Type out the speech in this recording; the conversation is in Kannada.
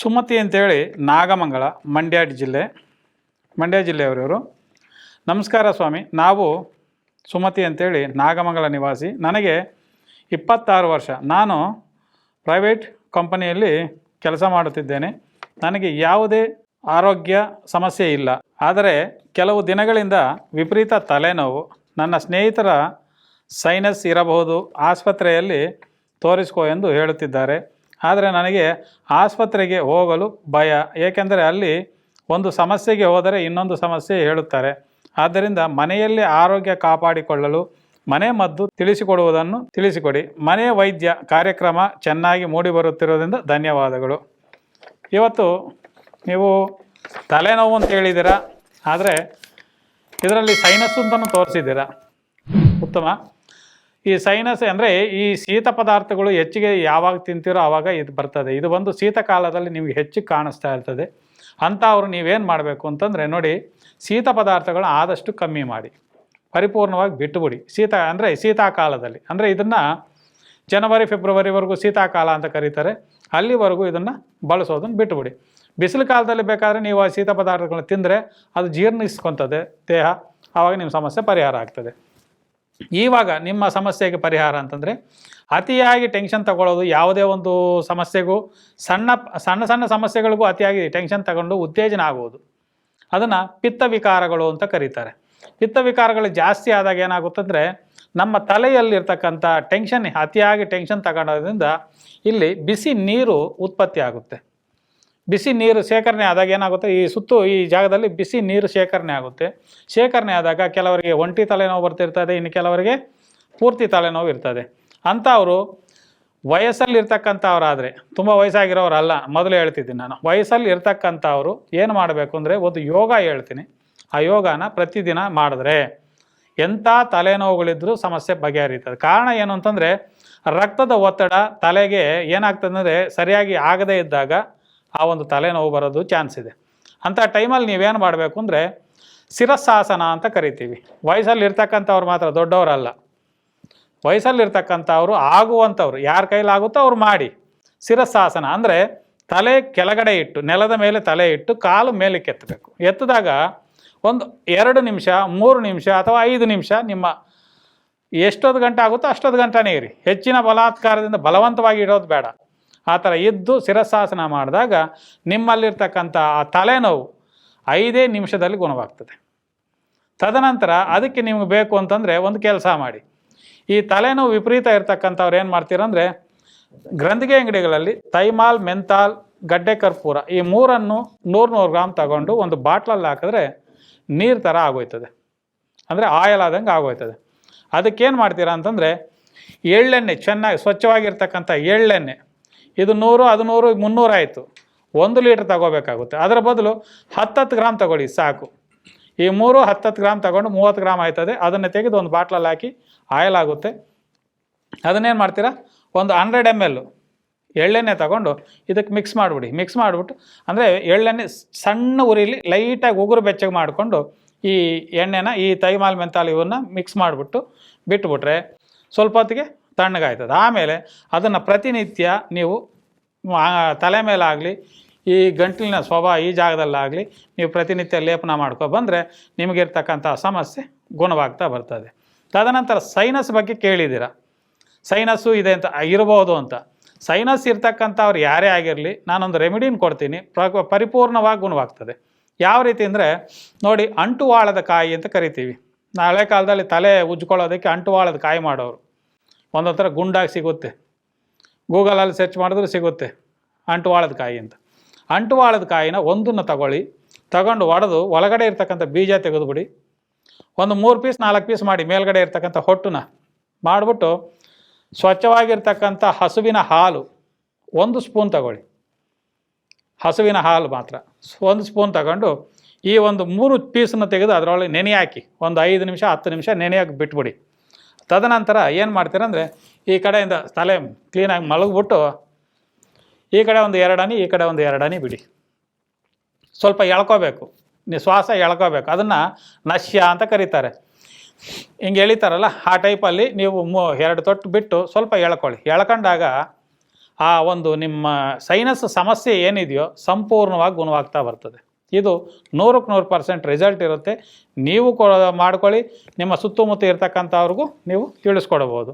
ಸುಮತಿ ಅಂತೇಳಿ ನಾಗಮಂಗಲ ಮಂಡ್ಯ ಜಿಲ್ಲೆ, ಮಂಡ್ಯ ಜಿಲ್ಲೆಯವರಿವರು. ನಮಸ್ಕಾರ ಸ್ವಾಮಿ. ನಾವು ಸುಮತಿ ಅಂತೇಳಿ ನಾಗಮಂಗಲ ನಿವಾಸಿ. ನನಗೆ ಇಪ್ಪತ್ತಾರು ವರ್ಷ. ನಾನು ಪ್ರೈವೇಟ್ ಕಂಪನಿಯಲ್ಲಿ ಕೆಲಸ ಮಾಡುತ್ತಿದ್ದೇನೆ. ನನಗೆ ಯಾವುದೇ ಆರೋಗ್ಯ ಸಮಸ್ಯೆ ಇಲ್ಲ. ಆದರೆ ಕೆಲವು ದಿನಗಳಿಂದ ವಿಪರೀತ ತಲೆನೋವು, ನನ್ನ ಸ್ನೇಹಿತರ ಸೈನಸ್ ಇರಬಹುದು, ಆಸ್ಪತ್ರೆಯಲ್ಲಿ ತೋರಿಸ್ಕೋ ಎಂದು ಹೇಳುತ್ತಿದ್ದಾರೆ. ಆದರೆ ನನಗೆ ಆಸ್ಪತ್ರೆಗೆ ಹೋಗಲು ಭಯ. ಏಕೆಂದರೆ ಅಲ್ಲಿ ಒಂದು ಸಮಸ್ಯೆಗೆ ಹೋದರೆ ಇನ್ನೊಂದು ಸಮಸ್ಯೆ ಹೇಳುತ್ತಾರೆ. ಆದ್ದರಿಂದ ಮನೆಯಲ್ಲೇ ಆರೋಗ್ಯ ಕಾಪಾಡಿಕೊಳ್ಳಲು ಮನೆ ಮದ್ದು ತಿಳಿಸಿಕೊಡುವುದನ್ನು ತಿಳಿಸಿಕೊಡಿ. ಮನೆ ವೈದ್ಯ ಕಾರ್ಯಕ್ರಮ ಚೆನ್ನಾಗಿ ಮೂಡಿಬರುತ್ತಿರುವುದರಿಂದ ಧನ್ಯವಾದಗಳು. ಇವತ್ತು ನೀವು ತಲೆನೋವು ಅಂತ ಹೇಳಿದ್ದೀರಾ, ಆದರೆ ಇದರಲ್ಲಿ ಸೈನಸ್ಸು ಅಂತಲೂ ತೋರಿಸಿದ್ದೀರಾ? ಉತ್ತಮ. ಈ ಸೈನಸ್ ಅಂದರೆ ಈ ಶೀತ ಪದಾರ್ಥಗಳು ಹೆಚ್ಚಿಗೆ ಯಾವಾಗ ತಿಂತೀರೋ ಆವಾಗ ಇದು ಬರ್ತದೆ. ಇದು ಬಂದು ಶೀತಕಾಲದಲ್ಲಿ ನಿಮಗೆ ಹೆಚ್ಚು ಕಾಣಿಸ್ತಾ ಇರ್ತದೆ. ಅಂಥವ್ರು ನೀವೇನು ಮಾಡಬೇಕು ಅಂತಂದರೆ ನೋಡಿ, ಶೀತ ಪದಾರ್ಥಗಳು ಆದಷ್ಟು ಕಮ್ಮಿ ಮಾಡಿ. ಪರಿಪೂರ್ಣವಾಗಿ ಬಿಟ್ಟುಬಿಡಿ ಶೀತ ಅಂದರೆ ಶೀತಾಕಾಲದಲ್ಲಿ ಅಂದರೆ ಇದನ್ನು ಜನವರಿ ಫೆಬ್ರವರಿವರೆಗೂ ಶೀತಾಕಾಲ ಅಂತ ಕರೀತಾರೆ. ಅಲ್ಲಿವರೆಗೂ ಇದನ್ನು ಬಳಸೋದನ್ನು ಬಿಟ್ಟುಬಿಡಿ ಬಿಸಿಲು ಕಾಲದಲ್ಲಿ ಬೇಕಾದರೆ ನೀವು ಆ ಶೀತ ಪದಾರ್ಥಗಳನ್ನ ತಿಂದರೆ ಅದು ಜೀರ್ಣಿಸ್ಕೊತದೆ. ದೇಹ ಆವಾಗ ನಿಮ್ಮ ಸಮಸ್ಯೆ ಪರಿಹಾರ ಆಗ್ತದೆ. ಇವಾಗ ನಿಮ್ಮ ಸಮಸ್ಯೆಗೆ ಪರಿಹಾರ ಅಂತಂದರೆ ಅತಿಯಾಗಿ ಟೆನ್ಷನ್ ತಗೊಳ್ಳೋದು ಯಾವುದೇ ಒಂದು ಸಮಸ್ಯೆಗೂ ಸಣ್ಣ ಸಣ್ಣ ಸಣ್ಣ ಸಮಸ್ಯೆಗಳಿಗೂ ಅತಿಯಾಗಿ ಟೆನ್ಷನ್ ತಗೊಂಡು ಉತ್ತೇಜನ ಆಗುವುದು. ಅದನ್ನು ಪಿತ್ತ ವಿಕಾರಗಳು ಅಂತ ಕರೀತಾರೆ. ಪಿತ್ತ ವಿಕಾರಗಳು ಜಾಸ್ತಿ ಆದಾಗ ಏನಾಗುತ್ತಂದರೆ ನಮ್ಮ ತಲೆಯಲ್ಲಿರ್ತಕ್ಕಂಥ ಟೆನ್ಷನ್ ಅತಿಯಾಗಿ ಟೆನ್ಷನ್ ತಗೊಳ್ಳೋದ್ರಿಂದ ಇಲ್ಲಿ ಬಿಸಿ ನೀರು ಉತ್ಪತ್ತಿ ಆಗುತ್ತೆ. ಬಿಸಿ ನೀರು ಶೇಖರಣೆ ಆದಾಗ ಏನಾಗುತ್ತೆ? ಈ ಸುತ್ತು ಈ ಜಾಗದಲ್ಲಿ ಬಿಸಿ ನೀರು ಶೇಖರಣೆ ಆಗುತ್ತೆ. ಶೇಖರಣೆ ಆದಾಗ ಕೆಲವರಿಗೆ ಒಂಟಿ ತಲೆನೋವು ಬರ್ತಿರ್ತದೆ, ಇನ್ನು ಕೆಲವರಿಗೆ ಪೂರ್ತಿ ತಲೆನೋವು ಇರ್ತದೆ. ಅಂಥವರು ವಯಸ್ಸಲ್ಲಿ ಇರ್ತಕ್ಕಂಥವ್ರಾದರೆ ತುಂಬ ವಯಸ್ಸಾಗಿರೋರಲ್ಲ, ಮೊದಲು ಹೇಳ್ತಿದ್ದೀನಿ ನಾನು ವಯಸ್ಸಲ್ಲಿ ಇರ್ತಕ್ಕಂಥವ್ರು ಏನು ಮಾಡಬೇಕು ಅಂದರೆ ಒಂದು ಯೋಗ ಹೇಳ್ತೀನಿ. ಆ ಯೋಗನ ಪ್ರತಿದಿನ ಮಾಡಿದ್ರೆ ಎಂಥ ತಲೆನೋವುಗಳಿದ್ದರೂ ಸಮಸ್ಯೆ ಬಗೆಹರಿತದೆ. ಕಾರಣ ಏನು ಅಂತಂದರೆ ರಕ್ತದ ಒತ್ತಡ ತಲೆಗೆ ಏನಾಗ್ತದೆ ಅಂದರೆ ಸರಿಯಾಗಿ ಆಗದೇ ಇದ್ದಾಗ ಆ ಒಂದು ತಲೆನೋವು ಬರೋದು ಚಾನ್ಸ್ ಇದೆ. ಅಂಥ ಟೈಮಲ್ಲಿ ನೀವೇನು ಮಾಡಬೇಕು ಅಂದರೆ ಶಿರಸ್ಸಾಸನ ಅಂತ ಕರಿತೀವಿ. ವಯಸ್ಸಲ್ಲಿ ಇರ್ತಕ್ಕಂಥವ್ರು ಮಾತ್ರ ದೊಡ್ಡವರಲ್ಲ. ವಯಸ್ಸಲ್ಲಿರ್ತಕ್ಕಂಥವ್ರು ಆಗುವಂಥವ್ರು, ಯಾರ ಕೈಲಾಗುತ್ತೋ ಅವ್ರು ಮಾಡಿ. ಶಿರಸ್ಸಾಸನ ಅಂದರೆ ತಲೆ ಕೆಳಗಡೆ ಇಟ್ಟು, ನೆಲದ ಮೇಲೆ ತಲೆ ಇಟ್ಟು ಕಾಲು ಮೇಲಕ್ಕೆ ಎತ್ತಬೇಕು ಎತ್ತಿದಾಗ ಒಂದು ಎರಡು ನಿಮಿಷ, ಮೂರು ನಿಮಿಷ ಅಥವಾ ಐದು ನಿಮಿಷ ನಿಮ್ಮ ಎಷ್ಟೊತ್ತು ಗಂಟೆ ಆಗುತ್ತೋ ಅಷ್ಟೊತ್ತು ಗಂಟೆನೇ ಇರಿ. ಹೆಚ್ಚಿನ ಬಲಾತ್ಕಾರದಿಂದ ಬಲವಂತವಾಗಿ ಇಡೋದು ಬೇಡ. ಆ ಥರ ಇದ್ದು ಶಿರಸ್ಸಾಸನ ಮಾಡಿದಾಗ ನಿಮ್ಮಲ್ಲಿರ್ತಕ್ಕಂಥ ಆ ತಲೆನೋವು ಐದೇ ನಿಮಿಷದಲ್ಲಿ ಗುಣವಾಗ್ತದೆ. ತದನಂತರ ಅದಕ್ಕೆ ನಿಮ್ಗೆ ಬೇಕು ಅಂತಂದರೆ ಒಂದು ಕೆಲಸ ಮಾಡಿ. ಈ ತಲೆನೋವು ವಿಪರೀತ ಇರ್ತಕ್ಕಂಥವ್ರು ಏನು ಮಾಡ್ತೀರಂದರೆ ಗ್ರಂಥಿಗೆ ಅಂಗಡಿಗಳಲ್ಲಿ ತೈಮಾಲ್, ಮೆಂತಾಲ್, ಗಡ್ಡೆ ಕರ್ಪೂರ ಈ ಮೂರನ್ನು ನೂರು ನೂರು ಗ್ರಾಮ್ ತಗೊಂಡು ಒಂದು ಬಾಟ್ಲಲ್ಲಿ ಹಾಕಿದ್ರೆ ನೀರು ಥರ ಆಗೋಯ್ತದೆ. ಅಂದರೆ ಆಯಲ್ ಆದಂಗೆ ಆಗೋಯ್ತದೆ. ಅದಕ್ಕೇನು ಮಾಡ್ತೀರಾ ಅಂತಂದರೆ ಎಳ್ಳೆಣ್ಣೆ, ಚೆನ್ನಾಗಿ ಸ್ವಚ್ಛವಾಗಿರ್ತಕ್ಕಂಥ ಎಳ್ಳೆಣ್ಣೆ ಇದು ನೂರು, ಅದು ನೂರು, ಮುನ್ನೂರು ಆಯಿತು. ಒಂದು ಲೀಟ್ರ್ ತಗೋಬೇಕಾಗುತ್ತೆ. ಅದರ ಬದಲು ಹತ್ತತ್ತು ಗ್ರಾಮ್ ತಗೊಳ್ಳಿ, ಸಾಕು. ಈ ಮೂರು ಹತ್ತತ್ತು ಗ್ರಾಮ್ ತಗೊಂಡು ಮೂವತ್ತು ಗ್ರಾಮ್ ಆಯ್ತದೆ. ಅದನ್ನು ತೆಗೆದು ಒಂದು ಬಾಟ್ಲಲ್ಲಿ ಹಾಕಿ ಆಯಿಲ್ ಆಗುತ್ತೆ. ಅದನ್ನೇನು ಮಾಡ್ತೀರಾ? ಒಂದು ಹಂಡ್ರೆಡ್ ಎಂ ಎಲ್ಲು ಎಳ್ಳೆಣ್ಣೆ ತಗೊಂಡು ಇದಕ್ಕೆ ಮಿಕ್ಸ್ ಮಾಡಿಬಿಡಿ. ಮಿಕ್ಸ್ ಮಾಡಿಬಿಟ್ಟು, ಅಂದರೆ ಎಳ್ಳೆಣ್ಣೆ ಸಣ್ಣ ಉರಿಲಿ ಲೈಟಾಗಿ ಉಗುರು ಬೆಚ್ಚಗೆ ಮಾಡಿಕೊಂಡು ಈ ಎಣ್ಣೆನ, ಈ ತೈಮಾಲ್ ಮೆಂತಾಲ್ ಇವನ್ನ ಮಿಕ್ಸ್ ಮಾಡಿಬಿಟ್ಟು ಬಿಟ್ಬಿಟ್ರೆ ಸ್ವಲ್ಪ ಹೊತ್ತಿಗೆ ತಣ್ಣಗಾಯ್ತದೆ. ಆಮೇಲೆ ಅದನ್ನು ಪ್ರತಿನಿತ್ಯ ನೀವು ತಲೆ ಮೇಲಾಗಲಿ, ಈ ಗಂಟಲಿನ ಸ್ವಭಾವ ಈ ಜಾಗದಲ್ಲಾಗಲಿ ನೀವು ಪ್ರತಿನಿತ್ಯ ಲೇಪನ ಮಾಡ್ಕೊ ಬಂದರೆ ನಿಮಗಿರ್ತಕ್ಕಂಥ ಸಮಸ್ಯೆ ಗುಣವಾಗ್ತಾ ಬರ್ತದೆ. ತದನಂತರ ಸೈನಸ್ ಬಗ್ಗೆ ಕೇಳಿದ್ದೀರ? ಸೈನಸ್ಸು ಇದೆ ಅಂತ ಇರಬಹುದು ಅಂತ. ಸೈನಸ್ ಇರ್ತಕ್ಕಂಥವ್ರು ಯಾರೇ ಆಗಿರಲಿ, ನಾನೊಂದು ರೆಮಿಡಿನ ಕೊಡ್ತೀನಿ, ಪ್ರ ಪರಿಪೂರ್ಣವಾಗಿ ಗುಣವಾಗ್ತದೆ. ಯಾವ ರೀತಿ ಅಂದರೆ, ನೋಡಿ ಅಂಟುವಾಳದ ಕಾಯಿ ಅಂತ ಕರಿತೀವಿ. ಹಳೆ ಕಾಲದಲ್ಲಿ ತಲೆ ಉಜ್ಕೊಳ್ಳೋದಕ್ಕೆ ಅಂಟುವಾಳದ ಕಾಯಿ ಮಾಡೋರು. ಒಂದೊಂಥರ ಗುಂಡಾಗಿ ಸಿಗುತ್ತೆ. ಗೂಗಲಲ್ಲಿ ಸರ್ಚ್ ಮಾಡಿದ್ರೆ ಸಿಗುತ್ತೆ. ಅಂಟುವಾಳದ ಕಾಯಿ ಅಂತ. ಅಂಟುವಾಳದ ಕಾಯಿನ ಒಂದನ್ನು ತಗೊಳ್ಳಿ. ತಗೊಂಡು ಒಡೆದು ಒಳಗಡೆ ಇರ್ತಕ್ಕಂಥ ಬೀಜ ತೆಗೆದುಬಿಡಿ. ಒಂದು ಮೂರು ಪೀಸ್ ನಾಲ್ಕು ಪೀಸ್ ಮಾಡಿ ಮೇಲ್ಗಡೆ ಇರ್ತಕ್ಕಂಥ ಹೊಟ್ಟುನ ಮಾಡಿಬಿಟ್ಟು ಸ್ವಚ್ಛವಾಗಿರ್ತಕ್ಕಂಥ ಹಸುವಿನ ಹಾಲು ಒಂದು ಸ್ಪೂನ್ ತಗೊಳ್ಳಿ. ಹಸುವಿನ ಹಾಲು ಮಾತ್ರ. ಒಂದು ಸ್ಪೂನ್ ತಗೊಂಡು ಈ ಒಂದು ಮೂರು ಪೀಸನ್ನು ತೆಗೆದು ಅದರೊಳಗೆ ನೆನೆ ಹಾಕಿ. ಒಂದು ಐದು ನಿಮಿಷ, ಹತ್ತು ನಿಮಿಷ ನೆನೆಯಾಗಿ ಬಿಟ್ಬಿಡಿ. ತದನಂತರ ಏನು ಮಾಡ್ತೀರಂದರೆ ಈ ಕಡೆಯಿಂದ ತಲೆ ಕ್ಲೀನಾಗಿ ಮಲಗಿಬಿಟ್ಟು ಈ ಕಡೆ ಒಂದು ಎರಡು ಈ ಕಡೆ ಒಂದು ಎರಡು ಬಿಡಿ. ಸ್ವಲ್ಪ ಎಳ್ಕೋಬೇಕು. ನೀವು ಶ್ವಾಸ ಎಳ್ಕೋಬೇಕು. ಅದನ್ನು ನಶ್ಯ ಅಂತ ಕರೀತಾರೆ. ಹಿಂಗೆ ಎಳಿತಾರಲ್ಲ, ಆ ಟೈಪಲ್ಲಿ ನೀವು ಮೂ, ಎರಡು ತೊಟ್ಟು ಬಿಟ್ಟು ಸ್ವಲ್ಪ ಎಳ್ಕೊಳ್ಳಿ. ಎಳ್ಕೊಂಡಾಗ ಆ ಒಂದು ನಿಮ್ಮ ಸೈನಸ್ ಸಮಸ್ಯೆ ಏನಿದೆಯೋ ಸಂಪೂರ್ಣವಾಗಿ ಗುಣವಾಗ್ತಾ ಬರ್ತದೆ. ಇದು ನೂರಕ್ಕೆ ನೂರು ಪರ್ಸೆಂಟ್ ರಿಸಲ್ಟ್ ಇರುತ್ತೆ. ನೀವು ಕೊ ಮಾಡ್ಕೊಳ್ಳಿ. ನಿಮ್ಮ ಸುತ್ತಮುತ್ತ ಇರ್ತಕ್ಕಂಥವ್ರಿಗೂ ನೀವು ತಿಳಿಸ್ಕೊಡ್ಬೋದು